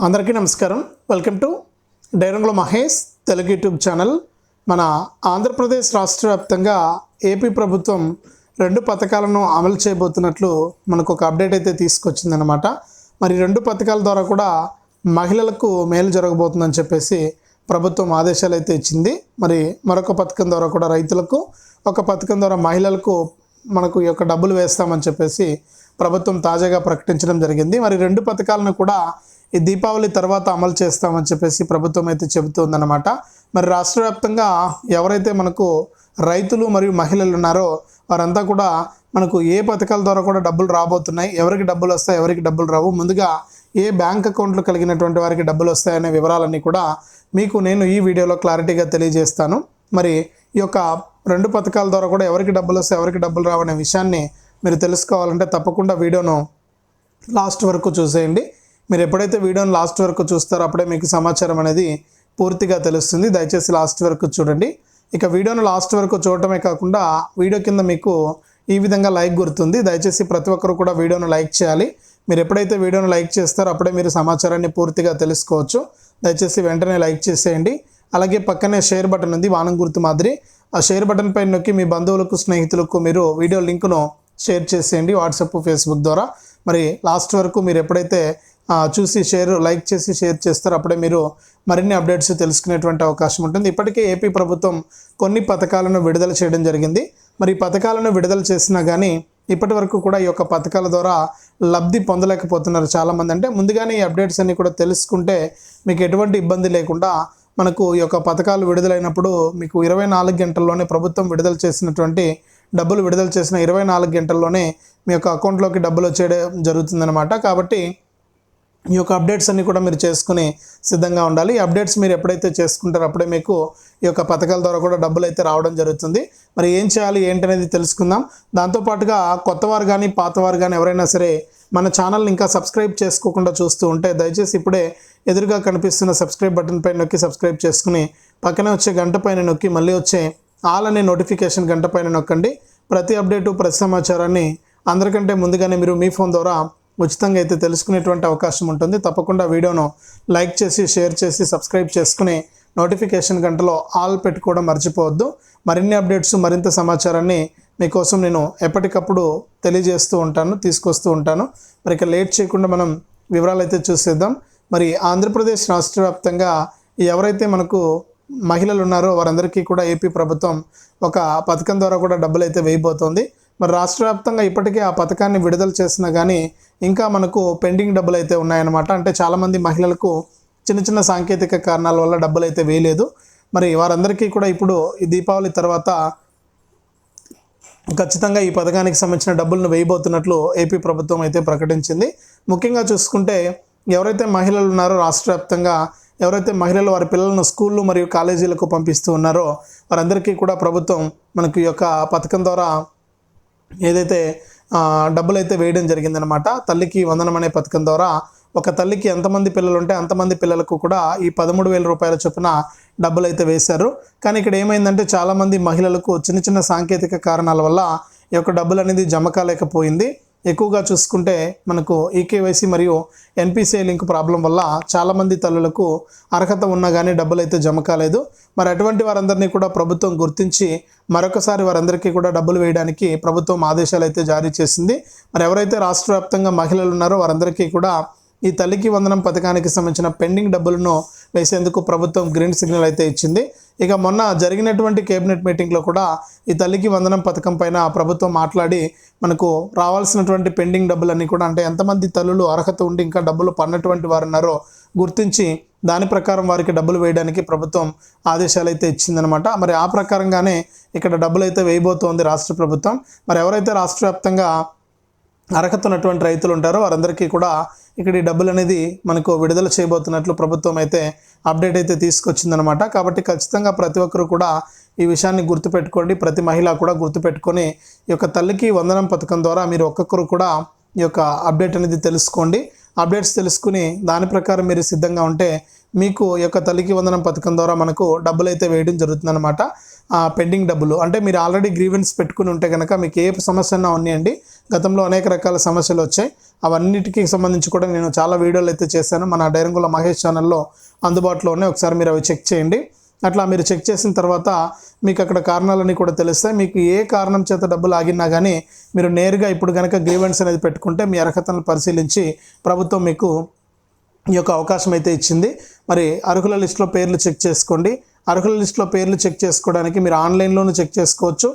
అందరికీ నమస్కారం. Welcome to Dairangula Mahesh Telugu YouTube channel. మన ఆంధ్రప్రదేశ్ రాష్ట్ర వ్యాప్తంగా ఏపీ ప్రభుత్వం రెండు పథకాలను అమలు చేయబోతున్నట్లు మనకు ఒక అప్డేట్ అయితే తీసుకొచ్చిందనమాట మరి రెండు పథకాల ద్వారా కూడా మహిళలకు మేలు జరగబోతుందని చెప్పేసి ప్రభుత్వం ఆదేశాలు అయితే ఇచ్చింది. మరి మరొక పథకం ద్వారా కూడా రైతులకు ఒక పథకం ద్వారా మహిళలకు మనకు ఈ యొక్క డబ్బులు వేస్తామని చెప్పేసి ప్రభుత్వం తాజాగా ప్రకటించడం జరిగింది. మరి రెండు పథకాలను కూడా ఈ దీపావళి తర్వాత అమలు చేస్తామని చెప్పేసి ప్రభుత్వం అయితే చెబుతుందన్నమాట. మరి రాష్ట్ర వ్యాప్తంగా ఎవరైతే మనకు రైతులు మరియు మహిళలు ఉన్నారో వారంతా కూడా మనకు ఏ పథకాల ద్వారా కూడా డబ్బులు రాబోతున్నాయి ఎవరికి డబ్బులు వస్తాయి ఎవరికి డబ్బులు రావు ముందుగా ఏ బ్యాంక్ అకౌంట్లు కలిగినటువంటి వారికి డబ్బులు వస్తాయనే వివరాలన్నీ కూడా మీకు నేను ఈ వీడియోలో క్లారిటీగా తెలియజేస్తాను. మరి ఈ యొక్క రెండు పథకాల ద్వారా కూడా ఎవరికి డబ్బులు వస్తాయి ఎవరికి డబ్బులు రావనే విషయాన్ని మీరు తెలుసుకోవాలంటే తప్పకుండా వీడియోను లాస్ట్ వరకు చూసేయండి. మీరు ఎప్పుడైతే వీడియోని లాస్ట్ వరకు చూస్తారో అప్పుడే మీకు సమాచారం అనేది పూర్తిగా తెలుస్తుంది. దయచేసి లాస్ట్ వరకు చూడండి. ఇక వీడియోను లాస్ట్ వరకు చూడటమే కాకుండా వీడియో కింద మీకు ఈ విధంగా లైక్ గుర్తుంది. దయచేసి ప్రతి ఒక్కరు కూడా వీడియోను లైక్ చేయాలి. మీరు ఎప్పుడైతే వీడియోను లైక్ చేస్తారో అప్పుడే మీరు సమాచారాన్ని పూర్తిగా తెలుసుకోవచ్చు. దయచేసి వెంటనే లైక్ చేసేయండి. అలాగే పక్కనే షేర్ బటన్ ఉంది వానం గుర్తు మాదిరి. ఆ షేర్ బటన్ పైన నొక్కి మీ బంధువులకు స్నేహితులకు మీరు వీడియో లింకును షేర్ చేసేయండి వాట్సాప్ ఫేస్బుక్ ద్వారా. మరి లాస్ట్ వరకు మీరు ఎప్పుడైతే చూసి షేర్ లైక్ చేసి షేర్ చేస్తారు. అప్పుడే మీరు మరిన్ని అప్డేట్స్ తెలుసుకునేటువంటి అవకాశం ఉంటుంది. ఇప్పటికే ఏపీ ప్రభుత్వం కొన్ని పథకాలను విడుదల చేయడం జరిగింది. మరి ఈ పథకాలను విడుదల చేసినా కానీ ఇప్పటి వరకు కూడా ఈ యొక్క పథకాల ద్వారా లబ్ధి పొందలేకపోతున్నారు చాలామంది. అంటే ముందుగానే ఈ అప్డేట్స్ అన్ని కూడా తెలుసుకుంటే మీకు ఎటువంటి ఇబ్బంది లేకుండా మనకు ఈ యొక్క పథకాలు విడుదలైనప్పుడు మీకు ఇరవై నాలుగు గంటల్లోనే ప్రభుత్వం విడుదల చేసినటువంటి డబ్బులు విడుదల చేసిన ఇరవై నాలుగు గంటల్లోనే మీ యొక్క అకౌంట్లోకి డబ్బులు వచ్చేయడం జరుగుతుందన్నమాట. కాబట్టి ఈ యొక్క అప్డేట్స్ అన్నీ కూడా మీరు చేసుకుని సిద్ధంగా ఉండాలి. ఈ అప్డేట్స్ మీరు ఎప్పుడైతే చేసుకుంటారో అప్పుడే మీకు ఈ యొక్క పథకాల ద్వారా కూడా డబ్బులు అయితే రావడం జరుగుతుంది. మరి ఏం చేయాలి ఏంటనేది తెలుసుకుందాం. దాంతోపాటుగా కొత్తవారు కానీ పాతవారు కానీ ఎవరైనా సరే మన ఛానల్ని ఇంకా సబ్స్క్రైబ్ చేసుకోకుండా చూస్తూ ఉంటే దయచేసి ఇప్పుడే ఎదురుగా కనిపిస్తున్న సబ్స్క్రైబ్ బటన్ పైన నొక్కి సబ్స్క్రైబ్ చేసుకుని పక్కనే వచ్చే గంట పైన నొక్కి మళ్ళీ వచ్చే ఆల్ అనే నోటిఫికేషన్ గంట పైన నొక్కండి. ప్రతి అప్డేటు ప్రతి సమాచారాన్ని అందరికంటే ముందుగానే మీరు మీ ఫోన్ ద్వారా ఉచితంగా అయితే తెలుసుకునేటువంటి అవకాశం ఉంటుంది. తప్పకుండా వీడియోను లైక్ చేసి షేర్ చేసి సబ్స్క్రైబ్ చేసుకుని నోటిఫికేషన్ గంటలో ఆల్ పెట్టుకోవడం మర్చిపోవద్దు. మరిన్ని అప్డేట్స్ మరింత సమాచారాన్ని మీకోసం నేను ఎప్పటికప్పుడు తెలియజేస్తూ ఉంటాను తీసుకొస్తూ ఉంటాను. మరి ఇక లేట్ చేయకుండా మనం వివరాలు అయితే చూసేద్దాం. మరి ఆంధ్రప్రదేశ్ రాష్ట్ర వ్యాప్తంగా ఎవరైతే మనకు మహిళలు ఉన్నారో వారందరికీ కూడా ఏపీ ప్రభుత్వం ఒక పథకం ద్వారా కూడా డబ్బులు అయితే వేయబోతోంది. మరి రాష్ట్ర వ్యాప్తంగా ఇప్పటికే ఆ పథకాన్ని విడుదల చేసినా కానీ ఇంకా మనకు పెండింగ్ డబ్బులు అయితే ఉన్నాయన్నమాట. అంటే చాలామంది మహిళలకు చిన్న చిన్న సాంకేతిక కారణాల వల్ల డబ్బులు అయితే వేయలేదు. మరి వారందరికీ కూడా ఇప్పుడు ఈ దీపావళి తర్వాత ఖచ్చితంగా ఈ పథకానికి సంబంధించిన డబ్బులను వేయబోతున్నట్లు ఏపీ ప్రభుత్వం అయితే ప్రకటించింది. ముఖ్యంగా చూసుకుంటే ఎవరైతే మహిళలు ఉన్నారో రాష్ట్ర వ్యాప్తంగా ఎవరైతే మహిళలు వారి పిల్లలను స్కూళ్ళు మరియు కాలేజీలకు పంపిస్తూ ఉన్నారో వారందరికీ కూడా ప్రభుత్వం మనకు ఈ యొక్క పథకం ద్వారా ఏదైతే డబ్బులు అయితే వేయడం జరిగిందనమాట తల్లికి వందనం అనే పథకం ద్వారా ఒక తల్లికి ఎంతమంది పిల్లలు ఉంటే అంతమంది పిల్లలకు కూడా ఈ పదమూడు వేల రూపాయల చొప్పున డబ్బులు అయితే వేశారు. కానీ ఇక్కడ ఏమైందంటే చాలామంది మహిళలకు చిన్న చిన్న సాంకేతిక కారణాల వల్ల ఈ యొక్క డబ్బులు అనేది జమ కాలేకపోయింది. ఎక్కువగా చూసుకుంటే మనకు ఈకేవైసీ మరియు ఎన్పిసిఐ లింక్ ప్రాబ్లం వల్ల చాలామంది తల్లులకు అర్హత ఉన్నా కానీ డబ్బులు అయితే జమ కాలేదు. మరి అటువంటి వారందరినీ కూడా ప్రభుత్వం గుర్తించి మరొకసారి వారందరికీ కూడా డబ్బులు వేయడానికి ప్రభుత్వం ఆదేశాలు అయితే జారీ చేసింది. మరి ఎవరైతే రాష్ట్ర వ్యాప్తంగా మహిళలు ఉన్నారో వారందరికీ కూడా ఈ తల్లికి వందనం పథకానికి సంబంధించిన పెండింగ్ డబ్బులను వేసేందుకు ప్రభుత్వం గ్రీన్ సిగ్నల్ అయితే ఇచ్చింది. ఇక మొన్న జరిగినటువంటి కేబినెట్ మీటింగ్లో కూడా ఈ తల్లికి వందనం పథకం పైన ప్రభుత్వం మాట్లాడి మనకు రావాల్సినటువంటి పెండింగ్ డబ్బులన్నీ కూడా అంటే ఎంతమంది తల్లులు అర్హత ఉండి ఇంకా డబ్బులు పన్నటువంటి వారు ఉన్నారో గుర్తించి దాని ప్రకారం వారికి డబ్బులు వేయడానికి ప్రభుత్వం ఆదేశాలు అయితే ఇచ్చిందనమాట మరి ఆ ప్రకారంగానే ఇక్కడ డబ్బులు అయితే వేయబోతోంది రాష్ట్ర ప్రభుత్వం. మరి ఎవరైతే రాష్ట్ర వ్యాప్తంగా అర్హత ఉన్నటువంటి రైతులు ఉంటారో. వారందరికీ కూడా ఇక్కడ ఈ డబ్బులు అనేది మనకు విడుదల చేయబోతున్నట్లు ప్రభుత్వం అయితే అప్డేట్ అయితే తీసుకొచ్చిందనమాట కాబట్టి ఖచ్చితంగా ప్రతి ఒక్కరు కూడా ఈ విషయాన్ని గుర్తుపెట్టుకోండి. ప్రతి మహిళ కూడా గుర్తుపెట్టుకొని ఈ యొక్క తల్లికి వందనం పథకం ద్వారా మీరు ఒక్కొక్కరు కూడా ఈ యొక్క అప్డేట్ అనేది తెలుసుకోండి. అప్డేట్స్ తెలుసుకుని దాని ప్రకారం మీరు సిద్ధంగా ఉంటే మీకు ఈ యొక్క తల్లికి వందనం పథకం ద్వారా మనకు డబ్బులు అయితే వేయడం జరుగుతుందన్నమాట. పెండింగ్ డబ్బులు. అంటే మీరు ఆల్రెడీ గ్రీవెన్స్ పెట్టుకుని ఉంటే కనుక మీకు ఏ సమస్య అన్నా ఉన్నాయండి. గతంలో అనేక రకాల సమస్యలు వచ్చాయి. అవన్నిటికీ సంబంధించి కూడా నేను చాలా వీడియోలు అయితే చేశాను. మన డైరంగుల మహేష్ ఛానల్లో అందుబాటులో ఉన్నాయి. ఒకసారి మీరు అవి చెక్ చేయండి. అట్లా మీరు చెక్ చేసిన తర్వాత మీకు అక్కడ కారణాలన్నీ కూడా తెలుస్తాయి. మీకు ఏ కారణం చేత డబ్బులు ఆగినా కానీ మీరు నేరుగా ఇప్పుడు కనుక గ్రీవెన్స్ అనేది పెట్టుకుంటే మీ అర్హతలను పరిశీలించి ప్రభుత్వం మీకు ఈ యొక్క అవకాశం అయితే ఇచ్చింది. మరి అర్హుల లిస్టులో పేర్లు చెక్ చేసుకోండి. అర్హుల లిస్టులో పేర్లు చెక్ చేసుకోవడానికి మీరు ఆన్లైన్లోనూ చెక్ చేసుకోవచ్చు.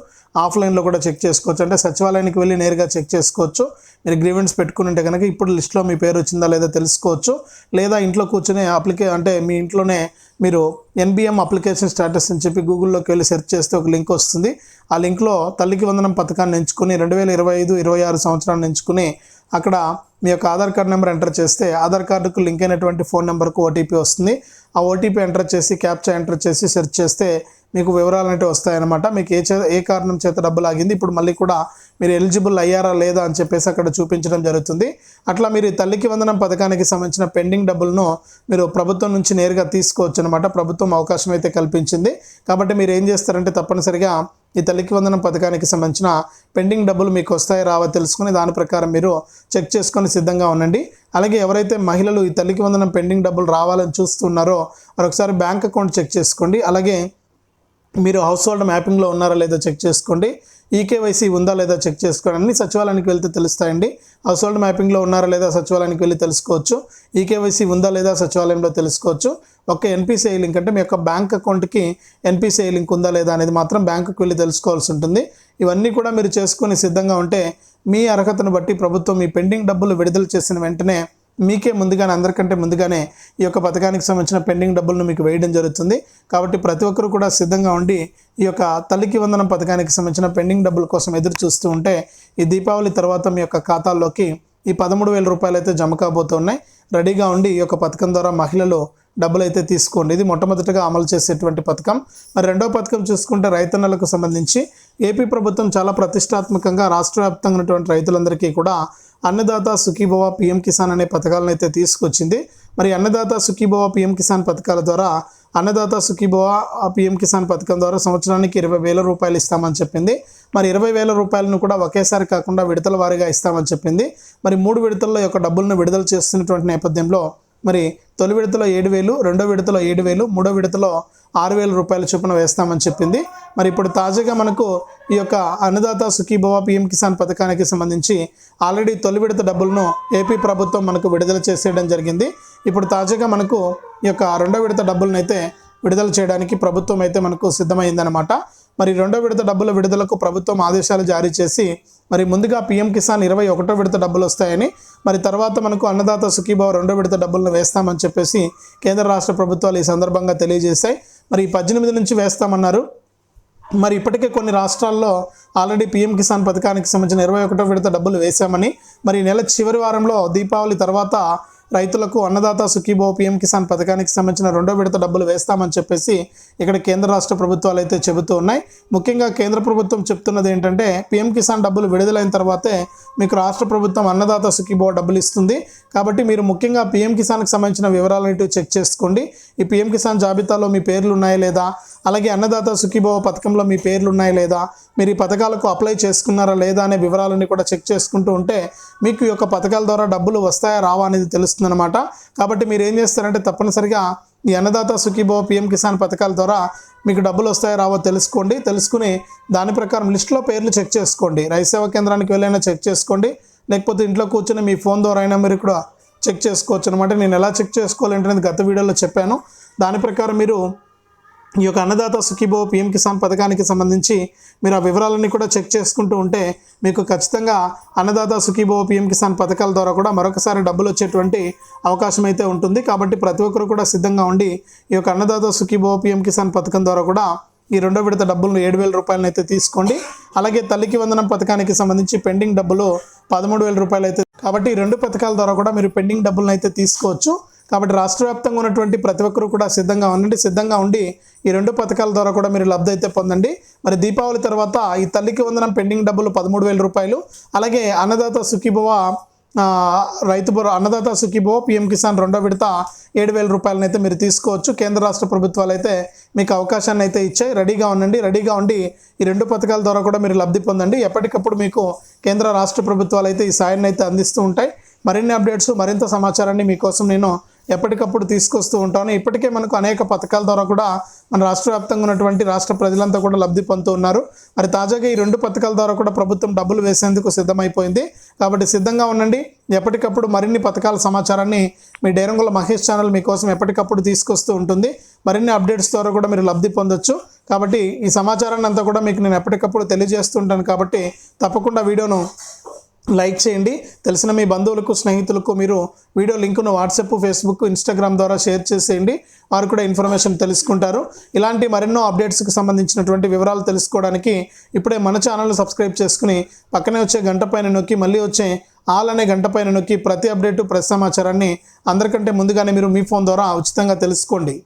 ఆఫ్లైన్లో కూడా చెక్ చేసుకోవచ్చు. అంటే సచివాలయానికి వెళ్ళి నేరుగా చెక్ చేసుకోవచ్చు. మీరు గ్రీవెన్స్ పెట్టుకుంటే కనుక ఇప్పుడు లిస్ట్లో మీ పేరు వచ్చిందా లేదా తెలుసుకోవచ్చు. లేదా ఇంట్లో కూర్చొని అప్లికే అంటే మీ ఇంట్లోనే మీరు ఎన్బిఎం అప్లికేషన్ స్టేటస్ అని చెప్పి గూగుల్లోకి వెళ్ళి సెర్చ్ చేస్తే ఒక లింక్ వస్తుంది. ఆ లింక్లో తల్లికి వందనం పథకాన్ని ఎంచుకుని రెండు వేల ఇరవై ఐదు ఇరవై ఆరు సంవత్సరాన్ని ఎంచుకుని అక్కడ మీ యొక్క ఆధార్ కార్డ్ నెంబర్ ఎంటర్ చేస్తే ఆధార్ కార్డుకు లింక్ అయినటువంటి ఫోన్ నెంబర్కు ఓటీపీ వస్తుంది. ఆ ఓటీపీ ఎంటర్ చేసి క్యాప్చా ఎంటర్ చేసి సెర్చ్ చేస్తే మీకు వివరాలు అంటే వస్తాయన్నమాట. మీకు ఏ చే ఏ కారణం చేత డబ్బులు ఆగింది ఇప్పుడు మళ్ళీ కూడా మీరు ఎలిజిబుల్ అయ్యారా లేదా అని చెప్పేసి అక్కడ చూపించడం జరుగుతుంది. అట్లా మీరు ఈ తల్లికి వందనం పథకానికి సంబంధించిన పెండింగ్ డబ్బులను మీరు ప్రభుత్వం నుంచి నేరుగా తీసుకోవచ్చు అనమాట ప్రభుత్వం అవకాశం అయితే కల్పించింది. కాబట్టి మీరు ఏం చేస్తారంటే తప్పనిసరిగా ఈ తల్లికి వందనం పథకానికి సంబంధించిన పెండింగ్ డబ్బులు మీకు వస్తాయి రావో తెలుసుకుని దాని ప్రకారం మీరు చెక్ చేసుకొని సిద్ధంగా ఉండండి. అలాగే ఎవరైతే మహిళలు ఈ తల్లికి వందనం పెండింగ్ డబ్బులు రావాలని చూస్తున్నారో మరొకసారి బ్యాంక్ అకౌంట్ చెక్ చేసుకోండి. అలాగే మీరు హౌస్ హోల్డ్ మ్యాపింగ్లో ఉన్నారా లేదో చెక్ చేసుకోండి. ఈకేవైసీ ఉందా లేదా చెక్ చేసుకోవడానికి సచివాలయానికి వెళ్తే తెలుస్తాయండి. హౌస్ హోల్డ్ మ్యాపింగ్లో ఉన్నారా లేదా సచివాలయానికి వెళ్ళి తెలుసుకోవచ్చు. ఈకేవైసీ ఉందా లేదా సచివాలయంలో తెలుసుకోవచ్చు. ఒక ఎన్పిసిఐ లింక్ అంటే మీ యొక్క బ్యాంక్ అకౌంట్కి ఎన్పిసిఐ లింక్ ఉందా లేదా అనేది మాత్రం బ్యాంకుకి వెళ్ళి తెలుసుకోవాల్సి ఉంటుంది. ఇవన్నీ కూడా మీరు చేసుకుని సిద్ధంగా ఉంటే మీ అర్హతను బట్టి ప్రభుత్వం మీ పెండింగ్ డబ్బులు విడుదల చేసిన వెంటనే మీకే ముందుగానే అందరికంటే ముందుగానే ఈ యొక్క పథకానికి సంబంధించిన పెండింగ్ డబ్బులను మీకు వేయడం జరుగుతుంది. కాబట్టి ప్రతి ఒక్కరు కూడా సిద్ధంగా ఉండి ఈ యొక్క తల్లికి వందనం పథకానికి సంబంధించిన పెండింగ్ డబ్బుల కోసం ఎదురు చూస్తూ ఉంటే ఈ దీపావళి తర్వాత మీ యొక్క ఖాతాల్లోకి ఈ పదమూడు వేల రూపాయలు అయితే జమ కాబోతున్నాయి. రెడీగా ఉండి ఈ యొక్క పథకం ద్వారా మహిళలు డబ్బులు అయితే తీసుకోండి. ఇది మొట్టమొదటిగా అమలు చేసేటువంటి పథకం. మరి రెండో పథకం చూసుకుంటే రైతన్నలకు సంబంధించి ఏపీ ప్రభుత్వం చాలా ప్రతిష్టాత్మకంగా రాష్ట్ర వ్యాప్తంగా ఉన్నటువంటి రైతులందరికీ కూడా అన్నదాత సుఖీభవ పిఎం కిసాన్ అనే పథకాలను అయితే తీసుకొచ్చింది. మరి అన్నదాత సుఖీభవ పిఎం కిసాన్ పథకాల ద్వారా అన్నదాత సుఖీభవ పిఎం కిసాన్ పథకం ద్వారా సంవత్సరానికి ఇరవై వేల రూపాయలు ఇస్తామని చెప్పింది. మరి ఇరవై వేల రూపాయలను కూడా ఒకేసారి కాకుండా విడతల వారీగా ఇస్తామని చెప్పింది. మరి మూడు విడతల్లో యొక్క డబ్బులను విడుదల చేస్తున్నటువంటి నేపథ్యంలో మరి తొలి విడతలో ఏడు వేలు రెండో విడతలో ఏడు వేలు మూడో విడతలో ఆరు వేల రూపాయల చొప్పున వేస్తామని చెప్పింది. మరి ఇప్పుడు తాజాగా మనకు ఈ యొక్క అన్నదాత సుఖీభవ పిఎం కిసాన్ పథకానికి సంబంధించి ఆల్రెడీ తొలి విడత డబ్బులను ఏపీ ప్రభుత్వం మనకు విడుదల చేసేయడం జరిగింది. ఇప్పుడు తాజాగా మనకు ఈ యొక్క రెండో విడత డబ్బులను అయితే విడుదల చేయడానికి ప్రభుత్వం అయితే మనకు సిద్ధమైందనమాట మరి రెండో విడత డబ్బుల విడుదలకు ప్రభుత్వం ఆదేశాలు జారీ చేసి మరి ముందుగా పీఎం కిసాన్ ఇరవై ఒకటో విడత డబ్బులు వస్తాయని మరి తర్వాత మనకు అన్నదాత సుఖీభావ రెండో విడత డబ్బులను వేస్తామని చెప్పేసి కేంద్ర రాష్ట్ర ప్రభుత్వాలు ఈ సందర్భంగా తెలియజేశాయి. మరి పద్దెనిమిది నుంచి వేస్తామన్నారు. మరి ఇప్పటికే కొన్ని రాష్ట్రాల్లో ఆల్రెడీ పీఎం కిసాన్ పథకానికి సంబంధించిన ఇరవై ఒకటో విడత డబ్బులు వేశామని మరి నెల చివరి వారంలో దీపావళి తర్వాత రైతులకు అన్నదాత సుఖీభో పీఎం కిసాన్ పథకానికి సంబంధించిన రెండో విడత డబ్బులు వేస్తామని చెప్పేసి ఇక్కడ కేంద్ర రాష్ట్ర ప్రభుత్వాలు అయితే చెబుతూ ఉన్నాయి. ముఖ్యంగా కేంద్ర ప్రభుత్వం చెప్తున్నది ఏంటంటే పీఎం కిసాన్ డబ్బులు విడుదలైన తర్వాతే మీకు రాష్ట్ర ప్రభుత్వం అన్నదాత సుఖీభో డబ్బులు ఇస్తుంది. కాబట్టి మీరు ముఖ్యంగా పీఎం కిసాన్కి సంబంధించిన వివరాలన్నిటి చెక్ చేసుకోండి. ఈ పీఎం కిసాన్ జాబితాలో మీ పేర్లు ఉన్నాయా లేదా? అలాగే అన్నదాత సుఖీభవ పథకంలో మీ పేర్లు ఉన్నాయా లేదా? మీరు ఈ పథకాలకు అప్లై చేసుకున్నారా లేదా అనే వివరాలన్నీ కూడా చెక్ చేసుకుంటూ ఉంటే మీకు ఈ యొక్క పథకాల ద్వారా డబ్బులు వస్తాయా రావా అనేది తెలుస్తుందన్నమాట కాబట్టి మీరు ఏం చేస్తారంటే తప్పనిసరిగా ఈ అన్నదాత సుఖీభవ పిఎం కిసాన్ పథకాల ద్వారా మీకు డబ్బులు వస్తాయో రావో తెలుసుకోండి. తెలుసుకుని దాని ప్రకారం లిస్టులో పేర్లు చెక్ చేసుకోండి. రైతు సేవా కేంద్రానికి వెళ్ళైనా చెక్ చేసుకోండి. లేకపోతే ఇంట్లో కూర్చొని మీ ఫోన్ ద్వారా అయినా మీరు కూడా చెక్ చేసుకోవచ్చు అనమాట నేను ఎలా చెక్ చేసుకోవాలంటే గత వీడియోలో చెప్పాను. దాని ప్రకారం మీరు ఈ యొక్క అన్నదాత సుఖీభో పిఎం కిసాన్ పథకానికి సంబంధించి మీరు ఆ వివరాలన్నీ కూడా చెక్ చేసుకుంటూ ఉంటే మీకు ఖచ్చితంగా అన్నదాత సుఖీభో పిఎం కిసాన్ పథకాల ద్వారా కూడా మరొకసారి డబ్బులు వచ్చేటువంటి అవకాశం అయితే ఉంటుంది. కాబట్టి ప్రతి ఒక్కరు కూడా సిద్ధంగా ఉండి ఈ యొక్క అన్నదాత సుఖీభో పిఎం కిసాన్ పథకం ద్వారా కూడా ఈ రెండో విడత డబ్బులను ఏడు వేల రూపాయలను అయితే తీసుకోండి. అలాగే తల్లికి వందనం పథకానికి సంబంధించి పెండింగ్ డబ్బులు పదమూడు వేల రూపాయలు అయితే కాబట్టి ఈ రెండు పథకాల ద్వారా కూడా మీరు పెండింగ్ డబ్బులను అయితే తీసుకోవచ్చు. కాబట్టి రాష్ట్ర వ్యాప్తంగా ఉన్నటువంటి ప్రతి ఒక్కరు కూడా సిద్ధంగా ఉండండి సిద్ధంగా ఉండి ఈ రెండు పథకాల ద్వారా కూడా మీరు లబ్ధి అయితే పొందండి. మరి దీపావళి తర్వాత ఈ తల్లికి వందనం పెండింగ్ డబ్బులు పదమూడు వేల రూపాయలు. అలాగే అన్నదాత సుఖీభవ రైతు భరో అన్నదాత సుఖీభో పిఎం కిసాన్ రెండో విడత ఏడు వేల రూపాయలను అయితే మీరు తీసుకోవచ్చు. కేంద్ర రాష్ట్ర ప్రభుత్వాలు అయితే మీకు అవకాశాన్ని అయితే ఇచ్చాయి. రెడీగా ఉండండి రెడీగా ఉండి ఈ రెండు పథకాల ద్వారా కూడా మీరు లబ్ధి పొందండి. ఎప్పటికప్పుడు మీకు కేంద్ర రాష్ట్ర ప్రభుత్వాలు అయితే ఈ సాయాన్ని అయితే అందిస్తూ ఉంటాయి. మరిన్ని అప్డేట్స్ మరింత సమాచారాన్ని మీకోసం నేను ఎప్పటికప్పుడు తీసుకొస్తూ ఉంటాను. ఇప్పటికే మనకు అనేక పథకాల ద్వారా కూడా మన రాష్ట్ర వ్యాప్తంగా ఉన్నటువంటి రాష్ట్ర ప్రజలంతా కూడా లబ్ధి పొందుతూ ఉన్నారు. మరి తాజాగా ఈ రెండు పథకాల ద్వారా కూడా ప్రభుత్వం డబ్బులు వేసేందుకు సిద్ధమైపోయింది. కాబట్టి సిద్ధంగా ఉండండి. ఎప్పటికప్పుడు మరిన్ని పథకాల సమాచారాన్ని మీ డేరంగుల మహేష్ ఛానల్ మీకోసం ఎప్పటికప్పుడు తీసుకొస్తూ ఉంటుంది. మరిన్ని అప్డేట్స్ ద్వారా కూడా మీరు లబ్ధి పొందొచ్చు. కాబట్టి ఈ సమాచారాన్ని అంతా కూడా మీకు నేను ఎప్పటికప్పుడు తెలియజేస్తుంటాను కాబట్టి తప్పకుండా వీడియోను లైక్ చేయండి. తెలిసిన మీ బంధువులకు స్నేహితులకు మీరు వీడియో లింకును వాట్సాప్ ఫేస్బుక్ ఇన్స్టాగ్రామ్ ద్వారా షేర్ చేసేయండి. వారు కూడా ఇన్ఫర్మేషన్ తెలుసుకుంటారు. ఇలాంటి మరెన్నో అప్డేట్స్కి సంబంధించినటువంటి వివరాలు తెలుసుకోవడానికి ఇప్పుడే మన ఛానల్ సబ్స్క్రైబ్ చేసుకుని పక్కనే వచ్చే గంట పైన నొక్కి మళ్ళీ వచ్చే ఆల్ అనే గంట పైన నొక్కి ప్రతి అప్డేటు ప్రతి సమాచారాన్ని అందరికంటే ముందుగానే మీరు మీ ఫోన్ ద్వారా ఉచితంగా తెలుసుకోండి.